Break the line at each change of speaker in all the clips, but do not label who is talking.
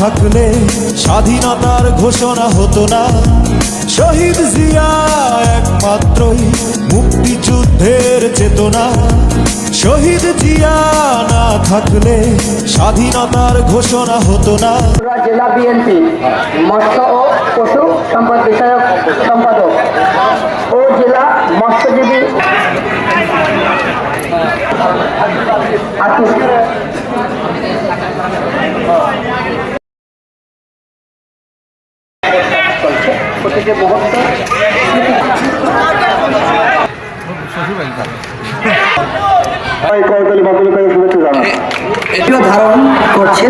থাকলে স্বাধীনতার ঘোষণা হতো না। শহীদ জিয়া একমাত্রই মুক্তিযুদ্ধের চেতনা। শহীদ জিয়া না থাকলে স্বাধীনতার ঘোষণা হতো না।
জেলা বিএনপি, মৎস্য ও পশু সম্পদ বিষয়ক সম্পাদক ও জেলা মৎস্যজীবী আর্টিস্ট মহত্ব ভিডিও ধারণ করছেন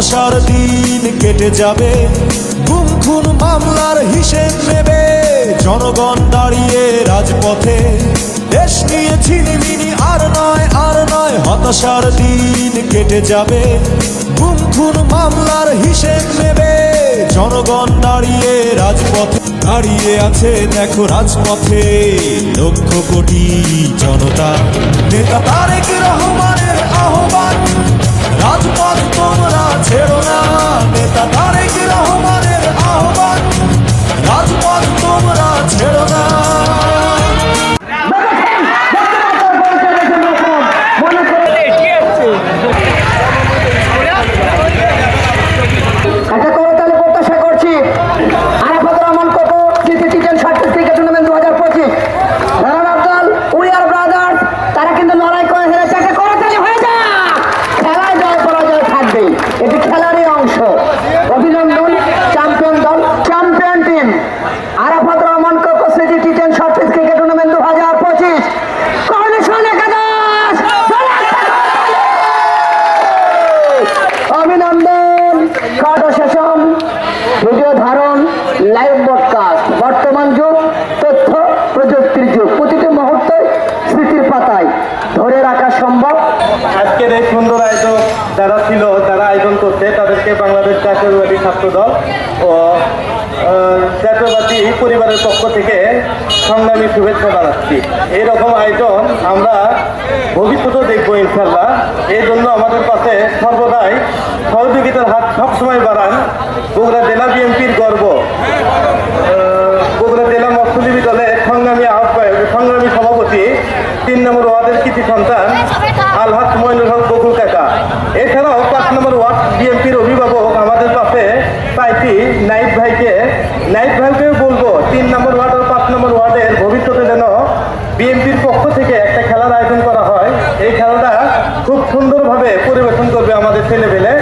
হতাশার দিন কেটে যাবে। গুম খুন মামলার হিসেব নেবে। জনগণ দাঁড়িয়ে রাজপথে। দেশ নিয়ে ছিনিমিনি, আর নয় আর নয়, হতাশার দিন কেটে যাবে। গুম খুন মামলার হিসেব নেবে। জনগণ দাঁড়িয়ে রাজপথে। দাঁড়িয়ে আছে, দেখো রাজপথে। লক্ষ কোটি জনতা। নেতা তারেক রহমানের
কার্ড সেশন, ভিডিও ধারণ লাইভ ব্রডকাস্ট বর্তমান যুগ, তথ্য, প্রযুক্তির যুগ। প্রতিটি মুহূর্তে স্মৃতির পাতায় ধরে রাখা সম্ভব।
আজকের এই সুন্দর আয়োজন যারা ছিল, যারা আয়োজন করছে, তাদেরকে বাংলাদেশ জাতীয়বাদী ছাত্র দল ও জাতীয়বাদী পরিবারের পক্ষ থেকে সংগ্রামী শুভেচ্ছা জানাচ্ছি। এইরকম আয়োজন আমরা ভবিষ্যতেও দেখব ইনশাল্লাহ। এই জন্য আমাদের পাশে সর্বদাই সহযোগিতার হাত সবসময় বাড়ান বগুড়া জেলা বিএনপির গর্ব। বগুড়া জেলা মৎস্যজীবী দলের সংগ্রামী আহ্বায়ক, সংগ্রামী সভাপতি, তিন নম্বর ওয়ার্ডের কৃতি সন্তান আলহাজ মইনুল হক বকুল কাকা। এছাড়াও পাঁচ নম্বর ওয়ার্ড বিএনপির অভিভাবক আমাদের পাশে পাইছি নাইট ভাইকে নাইট ভাইকেও বলব তিন নম্বর ওয়ার্ড ও পাঁচ নম্বর ওয়ার্ডের ভবিষ্যতে যেন বিএনপির পক্ষ থেকে একটা খেলার আয়োজন করা হয়। এই খেলাটা খুব সুন্দরভাবে পরিবেশন করবে আমাদের ছেলেবেলে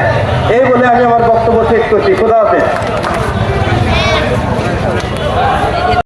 এই বলে আমি আমার বক্তব্য শেষ করছি। খোদা হাফেজ।